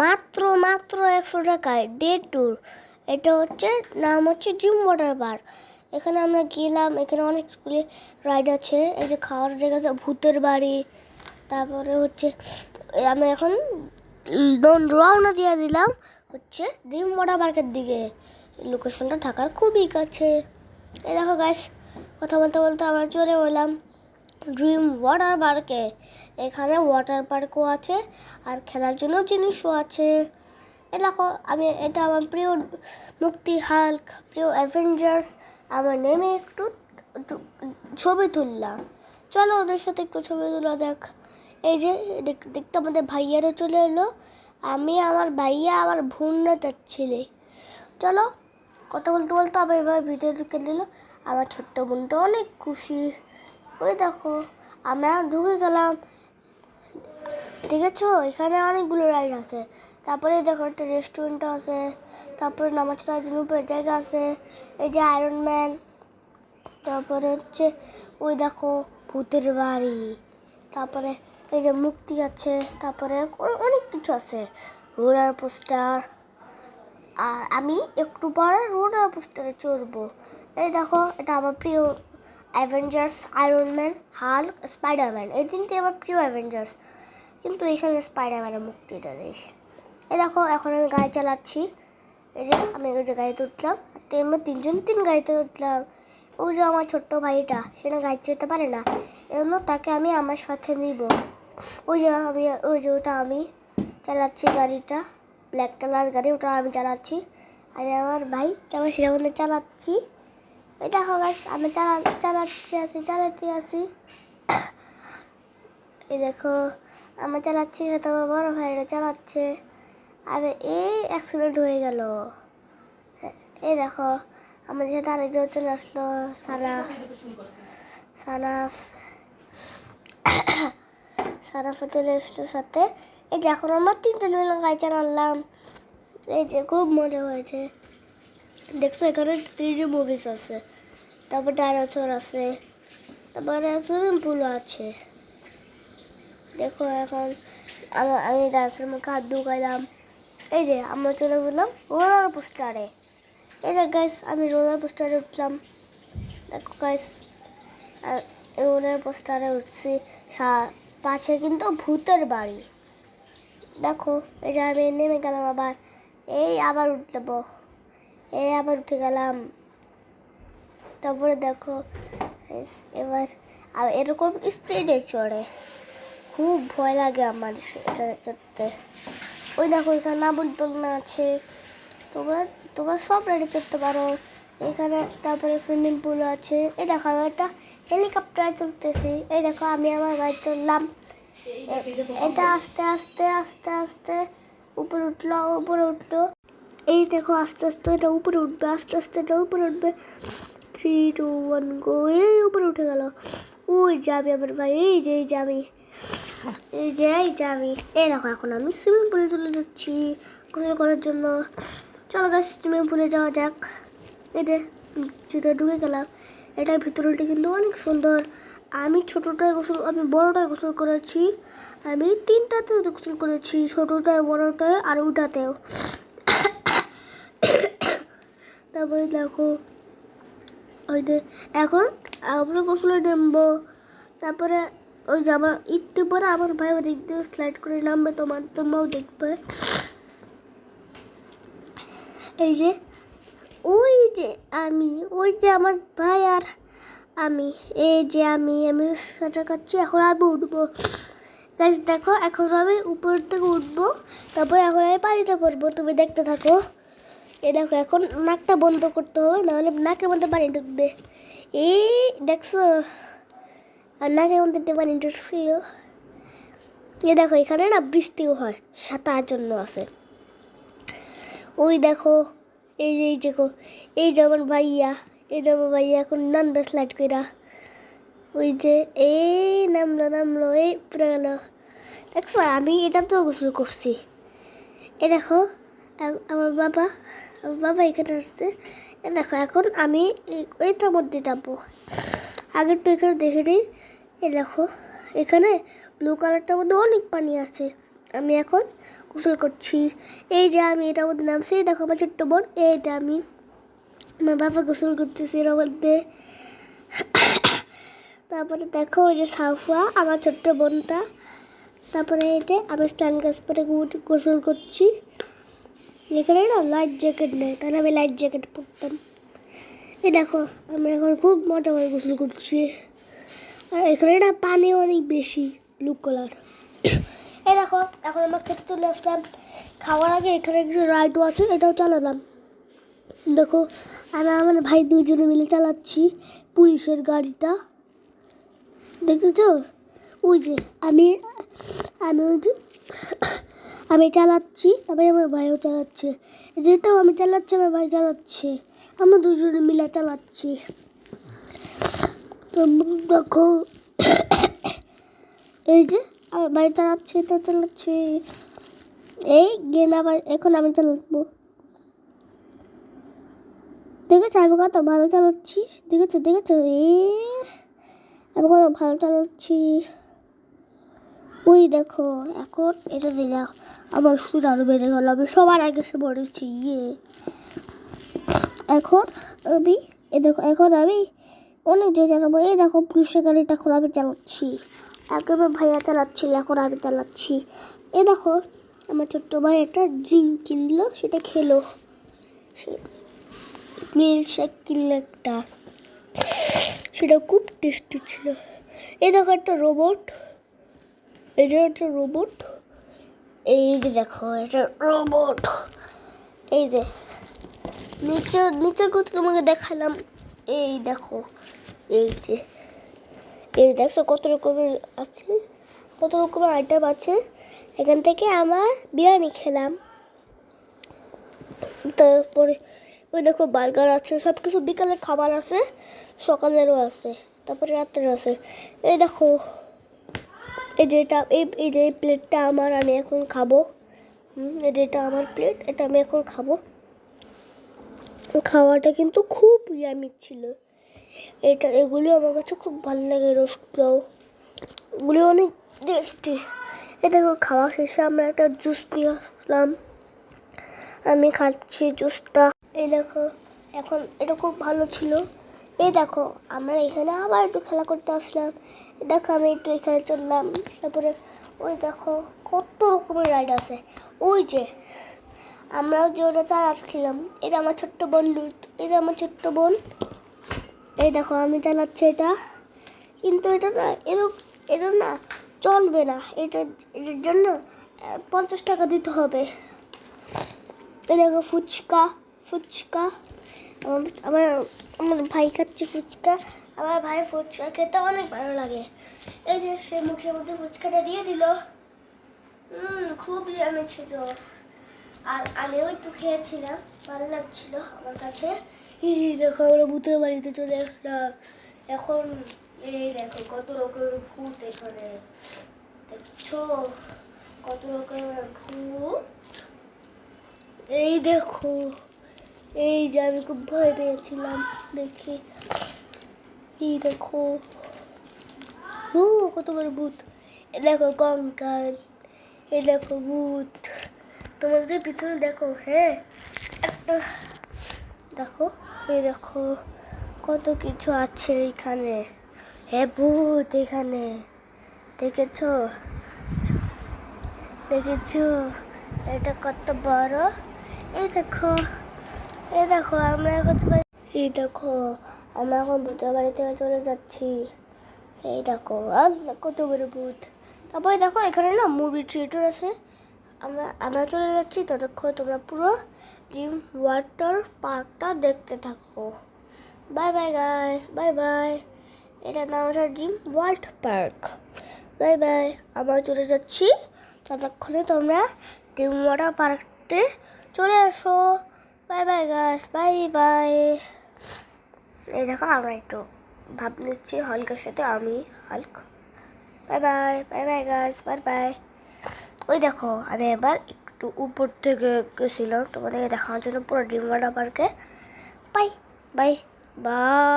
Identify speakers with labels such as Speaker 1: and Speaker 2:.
Speaker 1: মাত্র মাত্র একশো টাকায় ডে ট্যুর এটা হচ্ছে, নাম হচ্ছে জিম ওয়াটার পার্ক এখানে আমরা গেলাম, এখানে অনেকগুলি রাইড আছে। এই যে খাওয়ার জায়গা আছে, ভূতের বাড়ি। তারপরে হচ্ছে আমি এখন রওনা দিয়ে দিলাম হচ্ছে ড্রিম ওয়াটার পার্কের দিকে। লোকেশনটা ঢাকার খুবই কাছে। এই দেখো গাছ কথা বলতে বলতে আমরা চলে এলাম। ড্রিম ওয়াটার পার্কে এখানে ওয়াটার পার্কও আছে আর খেলার জন্য জিনিসও আছে। এ দেখো, আমি, এটা আমার প্রিয় মুক্তি হাল্ক, প্রিয় অ্যাভেঞ্জার্স। আমার নেমে একটু ছবি তুললাম। চলো ওদের সাথে একটু ছবি তোলা দেখ এই যে, দেখ- দেখতে আমাদের ভাইয়ারও চলে এলো। আমি, আমার ভাইয়া, আমার বোনরা তার ছেলে। চলো, কথা বলতে বলতে আবার এবার ভিতরে ঢুকে দিল। আমার ছোট্ট বোনটা অনেক খুশি। ওই দেখো, আমরা ঢুকে গেলাম। দেখেছ? এখানে অনেকগুলো রাইড আছে। তারপরে দেখো একটা রেস্টুরেন্টও আছে। তারপরে নামাজ পড়ার জন্য উপরে জায়গা আছে। এই যে আয়রন ম্যান তারপরে হচ্ছে, ওই দেখো, ভূতের বাড়ি। তারপরে এই যে মুক্তি আছে। তারপরে অনেক কিছু আছে। Roller poster. আর আমি একটু পরে রোলার পোস্টারে চড়বো। এই দেখো, এটা আমার প্রিয় Avengers Iron Man Hulk Spiderman এই তিনটে আমার প্রিয় অ্যাভেঞ্জার্স কিন্তু এখানে স্পাইডারম্যানের মুক্তিটা দেখ। এই দেখো, এখন আমি গাড়ি চালাচ্ছি। এই যে আমি ওই যে গাড়িতে উঠলাম। আমরা তিনজন তিন গাড়িতে উঠলাম। ও যে আমার ছোট্ট ভাইটা সেটা গাড়ি যেতে পারে না। এজন্য তাকে আমি আমার সাথে নিব। ওই যে আমি ওই যে ওটা আমি চালাচ্ছি গাড়িটা। ব্ল্যাক কালার গাড়ি, ওটা আমি চালাচ্ছি। আমি আমার ভাই তারপর সেটা চালাচ্ছি। ওই দেখো গাছ আমি চালা, চালাচ্ছি আসি চালাতে আসি এই দেখো, আমি চালাচ্ছি হয়তো আমার বড় ভাইরা চালাচ্ছে। আর, এই অ্যাক্সিডেন্ট হয়ে গেল। এই দেখো, আমার সাথে আরেকজন চলে আসলো সানাফ সানাফ সানাফ চলে আসলো সাথে। এই যে এখন আমার তিনজন মিলে গাড়ি চালালাম। এই যে, খুব মজা হয়েছে। দেখছ, এখানে থ্রি মুভিস আছে। তারপর ডাইনোসর আছে। তারপরে সুইমিং পুলও আছে। দেখো এখন আমি ডান্সের মুখে হাত ঢুকাইলাম। এই যে, আমরা চলে গেলাম রোলার পোস্টারে এই যে গাইস আমি রোলার পোস্টারে উঠলাম। দেখো গাইস রোলার পোস্টারে উঠছি। পাশে কিন্তু ভূতের বাড়ি। দেখো, এই যে আমি নেমে গেলাম আবার। এই আবার উঠব এই আবার উঠে গেলাম। তারপরে দেখো এবার এরকম স্পিডে চড়ে। খুব ভয় লাগে আমার এটা চড়তে। ওই দেখো, এখানে নাবুল দোলনা আছে। তোমরা তোমরা সব রাইডে চড়তে পারো। এখানে তারপরে সুইমিং পুল আছে। এই দেখো আমি একটা হেলিকপ্টার চলতেছি। এই দেখো, আমি আমার গাড়ি চললাম এটা আস্তে আস্তে আস্তে আস্তে, উপরে উঠল উপরে উঠল। এই দেখো, আস্তে আস্তে এটা উপরে উঠবে, আস্তে আস্তে এটা উপরে উঠবে। থ্রি টু ওয়ান গো এই উপরে উঠে গেল। ওই যাবি আমার ভাই, এই যে এই যে আমি এই যে এই যে আমি এই দেখো, এখন আমি সুইমিং পুলে চলে যাচ্ছি গোসল করার জন্য। চলো গাছ সুইমিং পুলে যাওয়া যাক। এই যে ভিতরে ঢুকে গেলাম। এটার ভিতরটা কিন্তু অনেক সুন্দর। আমি ছোটোটায় গোসল, আমি বড়টায় গোসল করেছি। আমি তিনটাতে গোসল করেছি, ছোটোটায়, বড়টায়, আর ওটাতেও তারপরে দেখো। ওই এখন আমরা গোসলে নামবো। তারপরে ওই আমার একটু পরে আমার ভাই ওদিক দিয়ে স্লাইড করে নামবে, তোমার তোমরাও দেখবে। এই যে, ওই যে আমি, ওই যে আমার ভাই আর আমি, এই যে আমি আমি সেটা খাচ্ছি এখন আমি উঠবো। দেখো, এখন আমি উপর থেকে উঠবো, তারপর এখন আমি পানিতে পড়ব, তুমি দেখতে থাকো। এই দেখো, এখন নাকটা বন্ধ করতে হবে, নাহলে নাকের মধ্যে পানি ঢুকবে। এই দেখছ? আর নাকের মধ্যে পানি ঢুকছিল। এ দেখো, এখানে না বৃষ্টিও হয়, সাঁতার জন্য আছে। ওই দেখো, এই যে, এই দেখো, এই যে আমার ভাইয়া, এই যে আমার ভাইয়া এখন নামবে স্লাইড কইরা ওই যে এই নামলো নামলো এই পুরো গেল। দেখছ, আমি এটা তো গোসল করছি। এই দেখো আমার বাবা বাবা এখানে আসতে এ দেখো, এখন আমি এই- এইটার মধ্যে যাব। আগের তো এখানে দেখে নিই এই দেখো, এখানে ব্লু কালারটার মধ্যে অনেক পানি আছে। আমি এখন গোসল করছি। এই যে আমি এটার মধ্যে নামছি দেখো আমার ছোট্ট বোন, এই যে আমি আমার বাবা গোসল করতেছি এর মধ্যে। তারপরে দেখো ওই যে সাফুয়া আমার ছোট্ট বোনটা। তারপরে যে আমি স্নান গাছ পরে গোসল করছি। এখানে না লাইট জ্যাকেট নেই, তাহলে আমি লাইট জ্যাকেট পরতাম। এই দেখো, আমি এখন খুব মজা করে গোসল করছি। আর এখানে না পানি অনেক বেশি ব্লু কালার এই দেখো, এখন আমার খেতে চলে আসলাম। খাওয়ার আগে এখানে একটু রাইডও আছে, এটাও চালালাম। দেখো, আমি আমার ভাই দুজনে মিলে চালাচ্ছি পুলিশের গাড়িটা। দেখেছ? ওই যে, আমি আমি ওই যে আমি চালাচ্ছি, তারপরে আমার ভাইও চালাচ্ছে। যেটাও আমি চালাচ্ছি, আমার ভাই চালাচ্ছে। আমরা দুজনে মিলে চালাচ্ছি। তো দেখো, এই যে আমার ভাই চালাচ্ছে, এটা চালাচ্ছে। এই গেম আবার এখন আমি চালাবো। দেখেছ, আমি কত ভালো চালাচ্ছি? দেখেছ দেখেছ? এ আমি কত ভালো চালাচ্ছি। ওই দেখো, এখন এটা দিলে আমার স্পিড আরও বেড়ে গেল। আমি সবার আগে সে বলেছি ইয়ে। এখন আমি, এ দেখো, এখন আমি অনেক জোরে চালাবো। এই দেখো পুলিশের গাড়িটা এখন আমি চালাচ্ছি। আগে আমার ভাইয়া চালাচ্ছিল এখন আমি চালাচ্ছি। এ দেখো, আমার ছোট্ট ভাই একটা ড্রিঙ্ক কিনলো, সেটা খেলো। সে মিল্ক শেক কিনলো একটা। সেটা খুব টেস্টি ছিল। এ দেখো, একটা রোবট যে একটা রোবট এই যে দেখো, এটা রোবট এই যে, নিচে নিচে করতে তোমাকে দেখালাম। এই দেখো, এই যে, এই দেখো কত রকমের আছে, কত রকমের আইটেম আছে। এখান থেকে আমার বিরিয়ানি খেলাম। তারপরে ওই দেখো বার্গার আছে সব কিছু বিকালের খাবার আছে, সকালেরও আছে, তারপরে রাত্রেও আছে। এই দেখো এই যে এটা এই যে প্লেটটা আমার, আমি এখন খাব। এই এটা আমার প্লেট এটা আমি এখন খাব। খাওয়াটা কিন্তু খুব ইয়ামি ছিল। এটা, এগুলি আমার কাছে খুব ভালো লাগে রোস্টগুলো এগুলি অনেক টেস্টি এটা খাওয়া শেষে আমরা একটা জুস নিয়ে আসলাম। আমি খাচ্ছি জুসটা এই দেখো, এখন এটা খুব ভালো ছিল। এই দেখো, আমরা এখানে আবার একটু খেলা করতে আসলাম। দেখো, আমি একটু এখানে চললাম। তারপরে ওই দেখো, কত রকমের রাইড আছে। ওই যে আমরা যে ওটা চালাচ্ছিলাম এটা আমার ছোট্ট বন্ধু এটা আমার ছোট্ট বোন, এই দেখো, আমি চালাচ্ছি এটা। কিন্তু এটা না এরকম এটা না চলবে না। এটা, এটার জন্য পঞ্চাশ টাকা দিতে হবে। এই দেখো, ফুচকা ফুচকা। আমার আমার আমার ভাই খাচ্ছে ফুচকা, আমার ভাই ফুচকা খেতে অনেক ভালো লাগে। এই যে সে মুখের মধ্যে ফুচকাটা দিয়ে দিল। হুম খুবই আমি ছিল। আর আমিও একটু খেয়েছিলাম, ভালো লাগছিল আমার কাছে। দেখো, আমরা ভূতের বাড়িতে চলে আসলাম। এখন এই দেখো, কত রকমের ভূত এখানে। দেখছ? কত রকমের ভূত? এই দেখো। এই যে আমি খুব ভয় পেয়েছিলাম দেখে। এই দেখো। ও, কত বড় ভূত। এ দেখো কঙ্কাল। এই দেখো ভূত। তোমাদের পিছনে দেখো হ্যাঁ? একটা। দেখো, এই দেখো। কত কিছু আছে এখানে। হ্যাঁ ভূত এখানে। দেখেছ? দেখেছ? এটা কত বড়? এই দেখো। এই দেখো, আমরা এখন এই দেখো, আমরা এখন ভূতের বাড়ি থেকে চলে যাচ্ছি। এই দেখো আর কত বড় ভূত। তারপরে দেখো, এখানে না মুভি থিয়েটার আছে। আমরা আমরা চলে যাচ্ছি, ততক্ষণ তোমরা পুরো ড্রিম ওয়াটার পার্কটা দেখতে থাকো। Bye bye guys bye bye এটার নাম হচ্ছে Dream World Park bye bye আমরা চলে যাচ্ছি। ততক্ষণে তোমরা ড্রিম ওয়াটার পার্কতে চলে এসো। বাই বাই গাছ বাই বাই এই দেখো, আমরা একটু ভাব নিচ্ছি হালকের সাথে, আমি, Hulk. Bye bye bye bye গাছ বাই বাই ওই দেখো, আমি এবার একটু উপর থেকে গেছিলাম তোমাদেরকে দেখানোর জন্য পুরো ডিম ওয়াটার পার্কে। By bye by